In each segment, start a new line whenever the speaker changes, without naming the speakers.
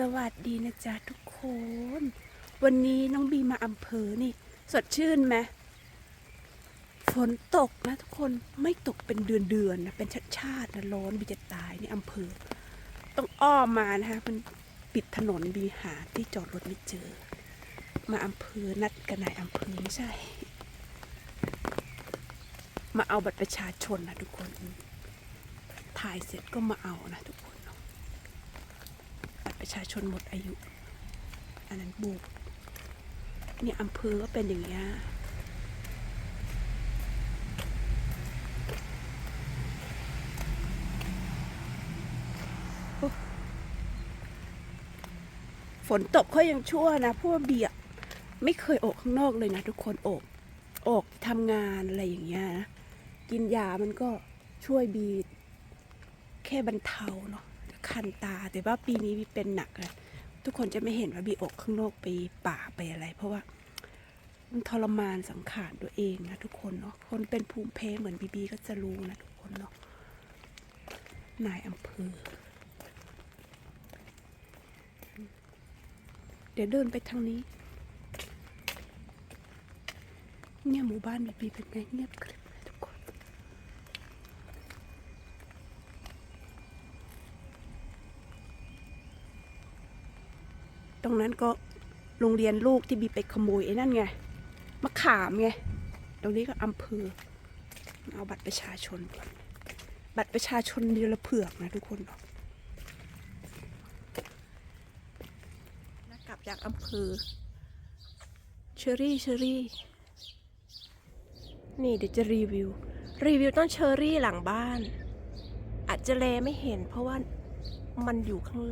สวัสดีนะจ๊ะทุกคน วันนี้น้องบีมาอำเภอนี่ สดชื่นไหมฝนตกนะทุกคนไม่ตกเป็นเดือนเดือนนะเป็นชาติชาตินะร้อนบีจะตายในอำเภอ ต้องอ้อมมานะคะมันปิดถนนบีหาที่จอดรถไม่เจอ มาอำเภอนัดกันนายอำเภอไม่ใช่ มาเอาบัตรประชาชนนะทุกคน ถ่ายเสร็จก็มาเอานะทุกคนเนาะบัตร ประชาชนหมดอายุ อันนั้นบุกเนี่ยอำเภอก็เป็นอย่างเงี้ยฝนตกก็ยังชั่วนะพว่าเบียร์ไม่เคยออกข้างนอกเลยนะ ทุกคนออกออกทำงานอะไรอย่างเงี้ยนะกินยามันก็ช่วยบีแค่บรรเทาเนาะ คันตา แต่ว่าปีนี้บีเป็นหนักอะทุกคนจะไม่เห็นว่าบีอกข้างนอกไปป่าไปอะไร เพราะว่ามันทรมานสังขารตัวเองนะทุกคนเนาะคนเป็นภูมิแพ้เหมือนบีบีก็จะรู้นะทุกคนเนาะนายอำเภอ เดี๋ยวเดินไปทางนี้ เนี่ยหมู่บ้านบีบีเป็นไงเงียบกริบเลยทุกคน ตรงนั้นก็โรงเรียนลูกที่บีไปขโมยไอ้นั่นไงมะขามไงตรงนี้ก็อำเภอเอาบัตรประชาชนก่อนบัตรประชาชนเดียวละเผือกนะทุกคนเนาะกลับจากอำเภอเชอรี่เชอรี่ นี่เดี๋ยวจะรีวิว รีวิวต้นเชอรี่หลังบ้าน อาจจะแลไม่เห็นเพราะว่ามันอยู่ข้าง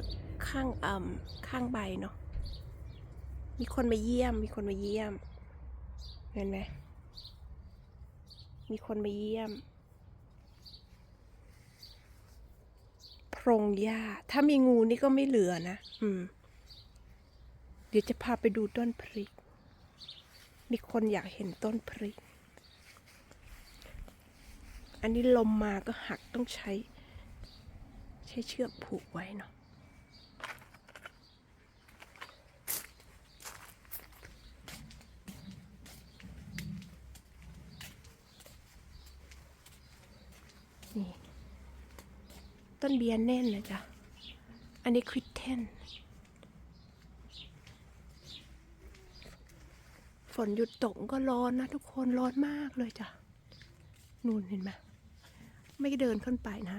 ข้างอ่ำข้างใบเนาะ มีคนมาเยี่ยม มีคนมาเยี่ยม เห็นไหม มีคนมาเยี่ยมโพรงหญ้า ถ้ามีงูนี่ก็ไม่เหลือนะ อืม เดี๋ยวจะพาไปดูต้นพริก มีคนอยากเห็นต้นพริก อันนี้ลมมาก็หักต้องใช้ ใช้เชือกผูกไว้เนาะ นี่ ต้นเบียร์แน่นเลยจ้ะ อันนี้คริสเทนฝนหยุดตกก็ร้อนนะทุกคนร้อนมากเลยจ้ะ นู่นเห็นไหมไม่เดินขึ้นไปนะ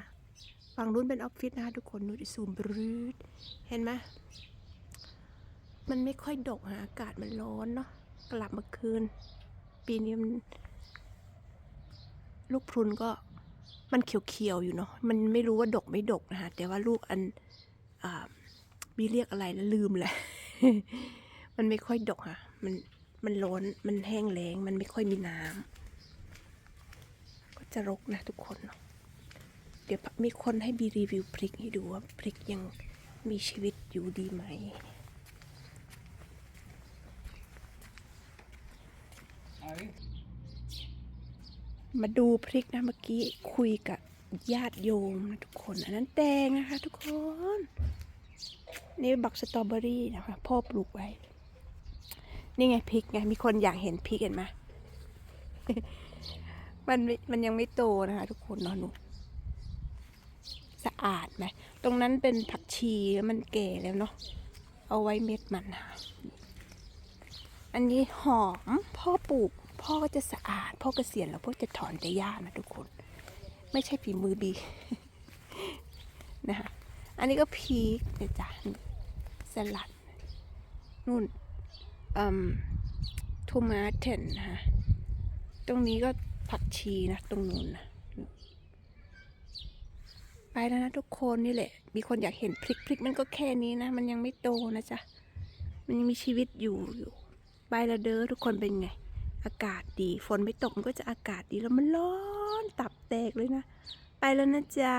ฝั่งนู้นเป็นออฟฟิศนะคะทุกคนนู่นซูมบรืดเห็นไหมมันไม่ค่อยดกฮะอากาศมันร้อนเนาะกลับมาคืน ปีนี้มันลูกพรุนก็ มันเขียวๆอยู่เนาะมันไม่รู้ว่าดกไม่ดกนะคะแต่ว่าลูกอันอ่าบีเรียกอะไรนะลืมแหละ มันไม่ค่อยดกค่ะ มันมันร้อนมันแห้งแล้ง มันไม่ค่อยมีน้ำก็จะรกนะทุกคนเนาะเดี๋ยวมีคนให้บีรีวิวพริกให้ดูว่าพริกยังมีชีวิตอยู่ดีไหม มาดูพริกนะเมื่อกี้คุยกับญาติโยมนะทุกคน อันนั้นแตงนะคะทุกคน นี่บักสตรอเบอรี่นะคะพ่อปลูกไว้ นี่ไงพริกไงมีคนอยากเห็นพริกเห็นไหมมันมันยังไม่โตนะคะ ทุกคนเนาะหนูสะอาดไหมตรงนั้นเป็นผักชีแล้วมันแก่แล้วเนาะเอาไว้เม็ดมันค่ะอันนี้หอมพ่อปลูก พ่อก็จะสะอาด พ่อเกษียณแล้วพ่อจะถอนแต่หญ้านะทุกคน ไม่ใช่ฝีมือบีนะคะอันนี้ก็พริกนี่ยจ้ะสลัดนู่นอืมทูมาเทนนะคะตรงนี้ก็ผักชีนะ ตรงนู้นนะไปแล้วนะทุกคนนี่แหละ มีคนอยากเห็นพริกพริกมันก็แค่นี้นะ มันยังไม่โตนะจ๊ะ มันยังมีชีวิตอยู่อยู่ ไปแล้วเด้อทุกคนเป็นไง อากาศดี ฝนไม่ตกมันก็จะอากาศดีแล้วมันร้อนตับแตกเลยนะ ไปแล้วนะจ๊ะ